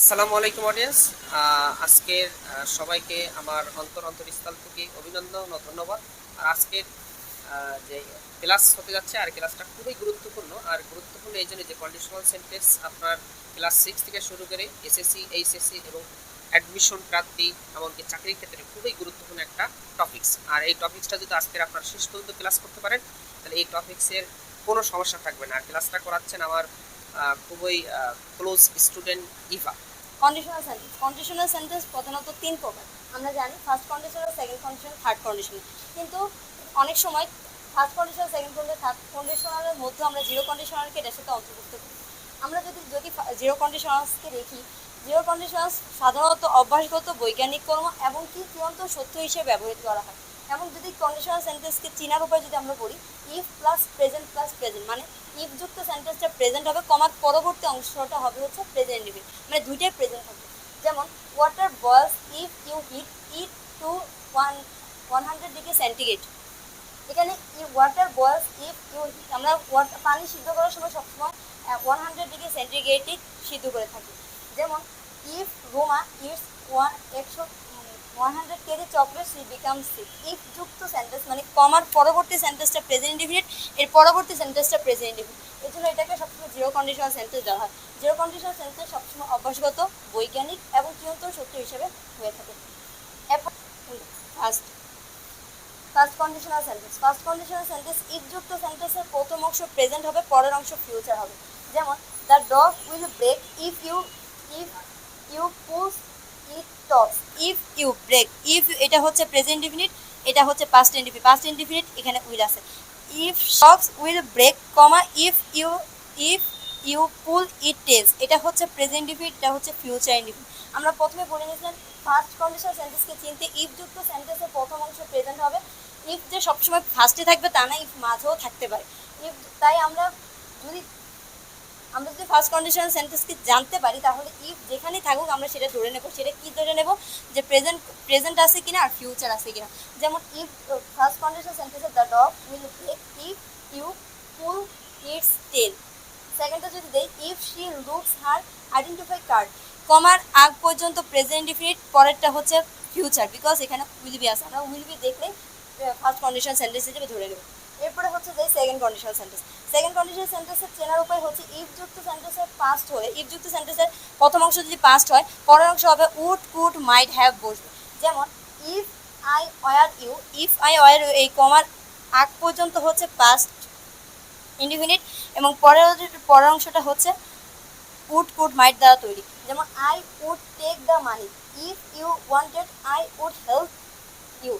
আসসালামু আলাইকুম অডিয়েন্স আজকের সবাইকে আমার অন্তর অন্তরস্থল থেকে অভিনন্দন ও ধন্যবাদ। আর আজকের যে ক্লাস হতে যাচ্ছে, আর ক্লাসটা খুবই গুরুত্বপূর্ণ। আর গুরুত্বপূর্ণ এই জন্য যে কন্ডিশনাল সেন্টেন্স আপনার ক্লাস সিক্স থেকে শুরু করে এসএসসি এইচএসসি এবং অ্যাডমিশন প্রার্থী এমনকি চাকরির ক্ষেত্রে খুবই গুরুত্বপূর্ণ একটা টপিকস আর এই টপিক্সটা যদি আজকের আপনার শেষ পর্যন্ত ক্লাস করতে পারেন, তাহলে এই টপিক্সের কোনো সমস্যা থাকবে না। আর ক্লাসটা করাচ্ছেন আমার খুবই close student Eva conditional sentence conditional sentence প্রধানত তিন প্রকার। আমরা জানি first conditional second conditional third conditional কিন্তু অনেক সময় first conditional second conditional third কন্ডিশনালের মধ্যে আমরা জিরো কন্ডিশনালকে এটার সাথে অন্তর্ভুক্ত করি। আমরা যদি যদি জিরো কন্ডিশনালসকে দেখি জিরো কন্ডিশনালস সাধারণত অভ্যাসগত, বৈজ্ঞানিক কর্ম এবং কি চূড়ান্ত সত্য হিসেবে ব্যবহৃত করা হয়। এবং যদি কন্ডিশনাল সেন্টেন্সকে চিনার উপায় যদি আমরা বলি if plus present plus present মানে ইফ যুক্ত সেন্টেন্সটা প্রেজেন্ট হবে কমার পরবর্তী অংশটা হবে হচ্ছে প্রেজেন্ট ইন্ডিভিড মানে দুইটাই প্রেজেন্ট হবে। যেমন water boils if you heat it to one one hundred degree centigrade এখানে water boils if you heat আমরা ওয়াটার পানি সিদ্ধ করার সময় সবসময় ওয়ান হান্ড্রেড ডিগ্রি সেন্টিগ্রেডই সিদ্ধ করে থাকি। যেমন ইফ রোমা ইটস ওয়ান একশো one hundred KG chocolate she become sick if যুক্ত সেন্টেন্স মানে কমার পরবর্তী সেন্টেন্সটা প্রেজেন্ট ইন্ডিভিড এর পরবর্তী সেন্টেন্সটা প্রেজেন্ট এই জন্য এটাকে সবসময় জিরো কন্ডিশনাল সেন্টেন্স দেওয়া হয়। জিরো কন্ডিশনাল সেন্টেন্স সবসময় অভ্যাসগত, বৈজ্ঞানিক এবং চিরন্তন সত্য হিসেবে হয়ে থাকে। First first conditional sentence first conditional sentence if যুক্ত সেন্টেন্সের প্রথম অংশ প্রেজেন্ট হবে, পরের অংশ ফিউচার হবে। যেমন the dog will break if you if you push tops if you break if এটা হচ্ছে প্রেজেন্ট ডিফিনিট এটা হচ্ছে পাস্ট ইন্ডিফিনিট পাস্ট ইন্ডিফিনিট এখানে উইল আছে। If shocks will break comma if you if you pull it tails এটা হচ্ছে present definite এটা হচ্ছে ফিউচার ইন্ডিফিনিট আমরা প্রথমে বলে নিয়েছিলাম ফার্স্ট কন্ডিশনাল সেন্টেন্সকে চিনতে ইফ যুক্ত সেন্টেন্সের প্রথম অংশ প্রেজেন্ট হবে। ইফ যে সবসময় ফার্স্টে থাকবে, তা না ইফ মাঝেও থাকতে পারে। ইফ তাই আমরা যদি আমরা যদি ফার্স্ট কন্ডিশনাল সেন্টেন্সকে জানতে পারি, তাহলে ইফ যেখানেই থাকুক আমরা সেটা ধরে নেব, সেটা কি ধরে নেব? যে প্রেজেন্ট প্রেজেন্ট আছে কিনা আর ফিউচার আছে কিনা। যেমন ইফ ফার্স্ট কন্ডিশনাল সেন্টেন্সে the dog will break if you pull its tail সেকেন্ডটা যদি দেই if she looks her identify card কমার আগ পর্যন্ত প্রেজেন্ট ডিফিনিট পরেরটা হচ্ছে ফিউচার বিকজ এখানে উইল বি আছে। আমরা উইল বি দেখলে ফার্স্ট কন্ডিশনাল সেন্টেন্স হিসেবে ধরে নেব। এরপরে হচ্ছে second conditional sentence second conditional সেন্টেন্সের চেনার উপায় হচ্ছে ইফ যুক্ত সেন্টেন্সের পাস্ট হলে ইফ যুক্ত সেন্টেন্সের প্রথম অংশ যদি পাস্ট হয়, পরের অংশ হবে উড কুড মাইট হ্যাভ বসবে। যেমন if I were you if I were you এই কমার আগ পর্যন্ত হচ্ছে পাস্ট ইন্ডিফিনিট এবং পরের পরের অংশটা হচ্ছে উড কুড মাইট দ্বারা তৈরি। যেমন I would take the money if you wanted I would help you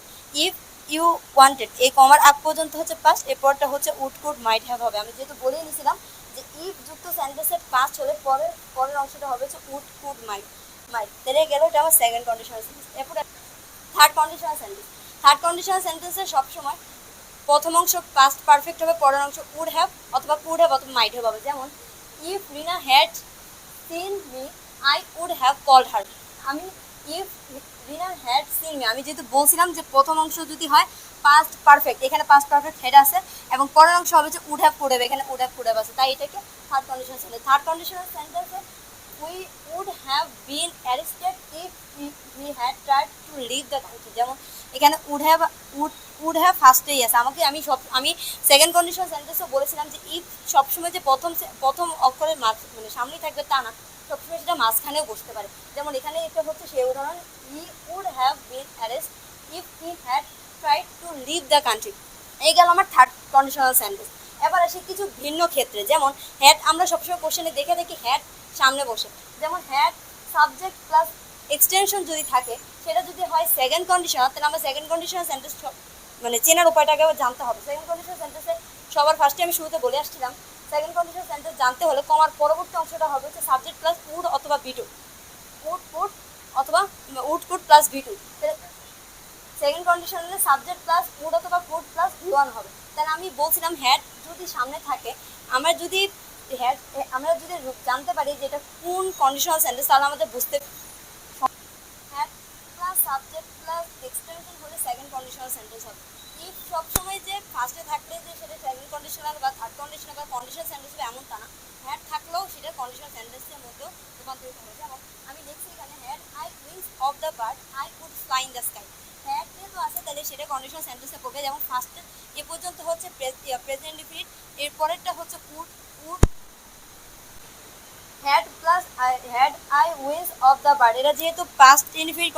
if you wanted এই কমার আগ পর্যন্ত হচ্ছে পাস্ট এরপরটা হচ্ছে উড কুড মাইট হ্যাভ হবে। আমি যেহেতু বলেই নিয়েছিলাম যে ইফ যুক্ত সেন্টেন্সের পাস্ট হলে পরের পরের অংশটা হবে হচ্ছে উড কুড মাইট মাইট তাহলে গেল এটা আমার সেকেন্ড কন্ডিশনাল সেন্টেন্স এরপরে third conditional sentence third conditional সেন্টেন্সে সবসময় প্রথম অংশ পাস্ট পারফেক্ট হবে, পরের অংশ উড হ্যাভ অথবা কুড হ্যাভ অথবা মাইট হ্যাভ হবে। যেমন if Rina had seen me I would have called her আমি ইফ রিনা হ্যাড সিং আমি যেহেতু বলছিলাম যে প্রথম অংশ যদি হয় পাস্ট পারফেক্ট এখানে পাস্ট পারফেক্ট হেড আছে এবং পরের অংশ হবে যে উড হ্যাভ কুড এখানে উড হ্যাভ কুড আছে তাই এটাকে third condition sentence third conditional সেন্টেন্সে we would have been arrested if we had tried to leave the country যেমন এখানে would have would would have ফার্স্টেই আছে আমাকে আমি সব, আমি সেকেন্ড কন্ডিশনাল সেন্টেন্সও বলেছিলাম যে ইফ সবসময় যে প্রথম প্রথম অক্ষরের মাঝ মানে সামনেই থাকবে তা না, সবসময় সেটা মাঝখানেও বসতে পারে। যেমন এখানে এটা হচ্ছে সেই উদাহরণ he would have been arrest if he had tried to leave the country এই গেল আমার থার্ড কন্ডিশনাল সেন্টেন্স এবার আসি কিছু ভিন্ন ক্ষেত্রে, যেমন হ্যাড আমরা সবসময় কোশ্চেনে দেখে দেখি হ্যাড সামনে বসে। যেমন হ্যাড সাবজেক্ট প্লাস এক্সটেনশন যদি থাকে, সেটা যদি হয় সেকেন্ড কন্ডিশনাল তাহলে আমরা সেকেন্ড কন্ডিশনাল সেন্টেন্স মানে চেনার উপায়টাকে আবার জানতে হবে। সেকেন্ড কন্ডিশন সেন্টেন্সে সবার ফার্স্টে আমি শুরুতে বলে আসছিলাম। সেকেন্ড কন্ডিশন সেন্টেন্স জানতে হলে কমার পরবর্তী অংশটা হবে হচ্ছে সাবজেক্ট প্লাস উড অথবা বিটু উড উড অথবা would could plus V two second condition হলে সাবজেক্ট প্লাস উড অথবা কুড প্লাস ওয়ান হবে। তাহলে আমি বলছিলাম হ্যাড যদি সামনে থাকে, আমরা যদি হ্যাড আমরা যদি জানতে পারি যে এটা কোন কন্ডিশনাল সেন্টেন্স তাহলে আমাদের বুঝতে had plus subject plus extension হলে সেকেন্ড কন্ডিশনাল সেন্টেন্স হবে। ইফ সবসময় যে ফার্স্টে থাকলে যে সেটা সেকেন্ড কন্ডিশনাল বা থার্ড কন্ডিশনাল বা কন্ডিশনাল সেন্টেন্স হবে এমন তা না। হ্যাড থাকলেও সেটা কন্ডিশনাল সেন্টেন্সের মধ্যেও রূপান্তরিত হবে যেমন আমি লিখছি এখানে had I wings of the bird I could fly the sky had যেহেতু আছে তাহলে সেটা কন্ডিশনাল সেন্টেন্সে পড়বে যেমন ফার্স্টে এ পর্যন্ত হচ্ছে প্রেজেন্ট ডিফিট এর পরেরটা হচ্ছে could could had plus had I wings of the bird এটা যেহেতু পাস্ট ইনফিট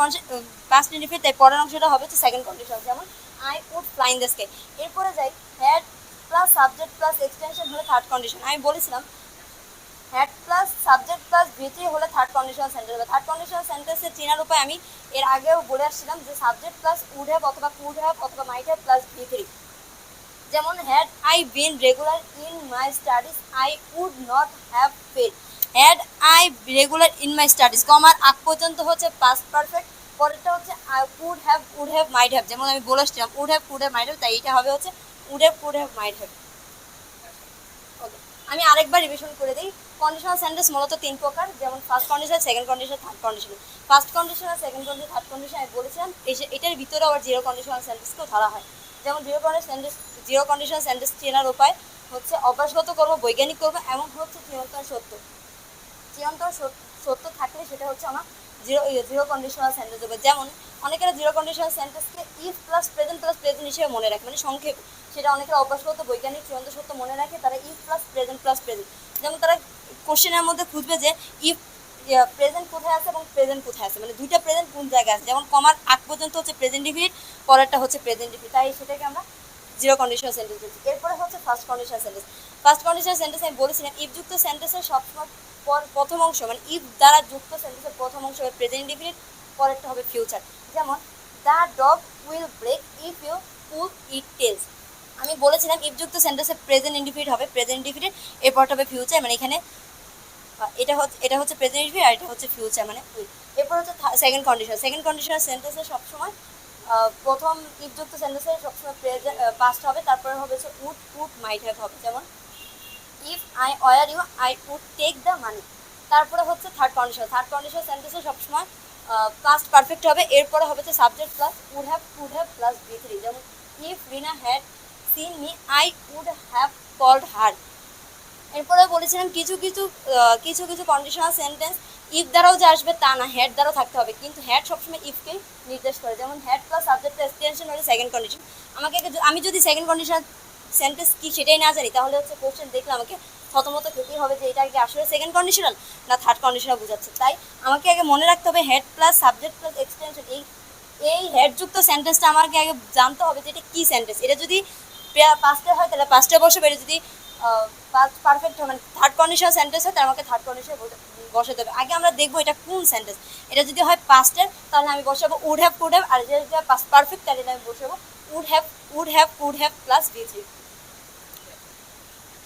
পাস্ট ইনফিট তাই পরের অংশটা হবে হচ্ছে সেকেন্ড কন্ডিশন যেমন I would fly the sky এরপরে যাই had plus subject plus extension হলে থার্ড কন্ডিশন আমি বলেছিলাম had plus subject plus V T হলে থার্ড কন্ডিশনাল সেন্টেন্স হবে। থার্ড কন্ডিশনাল সেন্টেন্সের চেনার উপায় আমি এর আগেও বলে আসছিলাম যে সাবজেক্ট প্লাস উড হ্যাভ অথবা কুড হ্যাভ অথবা might have plus V three যেমন had I been regular in my studies I would not have fail had I regular in my studies কমার আগ পর্যন্ত হচ্ছে পাস্ট পারফেক্ট পরেরটা হচ্ছে would have would have might have যেমন আমি বলে আসছিলাম would have could have might have তাই এটা হবে হচ্ছে would have could have might have okay আমি আরেকবার রিভিশন করে দিই। কন্ডিশনাল সেন্টেন্স মূলত তিন প্রকার, যেমন first condition second condition third condition first condition আর সেকেন্ড কন্ডিশন থার্ড কন্ডিশন আমি বলেছিলাম এটার ভিতরে আবার জিরো কন্ডিশনাল সেন্টেন্সকেও ধরা হয়। যেমন zero condition sentence zero conditional sentence চেনার উপায় হচ্ছে, অভ্যাসগত করব বৈজ্ঞানিক করব এমন হচ্ছে চিরন্তন সত্য। চিরন্তন সত- সত্য থাকলে সেটা হচ্ছে আমার জিরো জিরো কন্ডিশনাল সেন্টেন্স হবে। যেমন, অনেকেরা zero conditional সেন্টেন্সকে if plus present plus present হিসেবে মনে রাখে। মানে সংক্ষেপ। সেটা অনেকেরা অভ্যাসগত, বৈজ্ঞানিক চিরন্ত সত্য মনে রাখে। তারা if plus present plus present যেমন তারা কোশ্চেনের মধ্যে খুঁজবে যে ইফ প্রেজেন্ট কোথায় আছে এবং প্রেজেন্ট কোথায় আছে। মানে দুইটা প্রেজেন্ট কোন জায়গায় আছে? যেমন কমার আগ পর্যন্ত হচ্ছে প্রেজেন্ট ডিফিট পরেরটা হচ্ছে প্রেজেন্ট ডিফিট তাই সেটাকে আমরা জিরো কন্ডিশনাল সেন্টেন্স বলছি। এরপরে হচ্ছে first conditional sentence first conditional sentence আমি বলেছিলাম ইফযুক্ত সেন্টেন্সের সবসময় প্রথম অংশ মানে ইফ দ্বারা যুক্ত সেন্টেন্সের প্রথম অংশ হবে প্রেজেন্ট ডিফিট পরেরটা হবে ফিউচার যেমন the dog will break if you pull it tails আমি বলেছিলাম ইফ যুক্ত প্রেজেন্ট ইন্ডিফিট হবে প্রেজেন্ট ইন্ডিফিট এরপরটা হবে ফিউচার মানে এখানে এটা হচ্ছে এটা হচ্ছে প্রেজেন্ট ইন্ডিফিট আর এটা হচ্ছে ফিউচার মানে উইল এরপর হচ্ছে সেকেন্ড কন্ডিশন সেকেন্ড কন্ডিশনাল সেন্টেন্সে সবসময় প্রথম ইফযুক্ত সেন্টেন্সে সবসময় প্রেজেন্ট পাস্ট হবে, তারপরে হবে হচ্ছে উড উড মাইট হ্যাভ হবে। যেমন if I were you I would take the money তারপরে হচ্ছে থার্ড কন্ডিশন থার্ড কন্ডিশন সেন্টেন্সে সবসময় পাস্ট পারফেক্ট হবে। এরপরে হবে হচ্ছে subject plus would have would have plus V three যেমন if Rina had seen me I would have called her এরপরে বলেছিলাম কিছু কিছু কিছু কিছু কন্ডিশনাল সেন্টেন্স ইফ দ্বারাও যে আসবে তা না হ্যাড দ্বারাও থাকতে হবে। কিন্তু হ্যাড সবসময় ইফকে নির্দেশ করে। যেমন হ্যাড প্লাস সাবজেক্ট এক্সটেনশন হলে সেকেন্ড কন্ডিশন আমাকে আমি যদি সেকেন্ড কন্ডিশন সেন্টেন্স কি সেটাই না জানি, তাহলে হচ্ছে কোশ্চেন দেখলে আমাকে প্রথমত ক্ষতি হবে যে এটা কি আসলে সেকেন্ড কন্ডিশনাল না থার্ড কন্ডিশনাল বোঝাচ্ছে। তাই আমাকে আগে মনে রাখতে হবে had plus subject plus extension এই এই হেডযুক্ত সেন্টেন্সটা আমাকে আগে জানতে হবে যে এটা কী সেন্টেন্স এটা যদি পাঁচটা হয়, তাহলে পাঁচটা বসে এটা যদি পারফেক্ট হয় মানে থার্ড কন্ডিশন সেন্টেন্স হয়, তাহলে আমাকে থার্ড কন্ডিশনে বসে দেবে আগে আমরা দেখব এটা কোন সেন্টেন্স এটা যদি হয় পাস্টের তাহলে আমি বসাবো উড হ্যাভ কুড হ্যাভ আর যদি পারফেক্ট তাহলে আমি বসাবো would have would have could have plus V three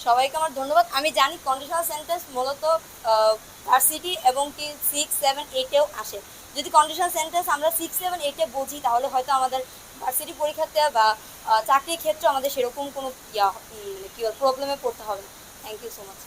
সবাইকে আমার ধন্যবাদ। আমি জানি কন্ডিশনাল সেন্টেন্স মূলত ভার্সিটি এবং কি সিক্স সেভেন এইটেও আসে। যদি কন্ডিশনাল সেন্টেন্স আমরা সিক্স সেভেন এইটে বুঝি, তাহলে হয়তো আমাদের ভার্সিটি পরীক্ষাতে বা চাকরির ক্ষেত্রে আমাদের সেরকম কোনো ইয়া মানে কী প্রবলেমে পড়তে হবে থ্যাংক ইউ সো মাচ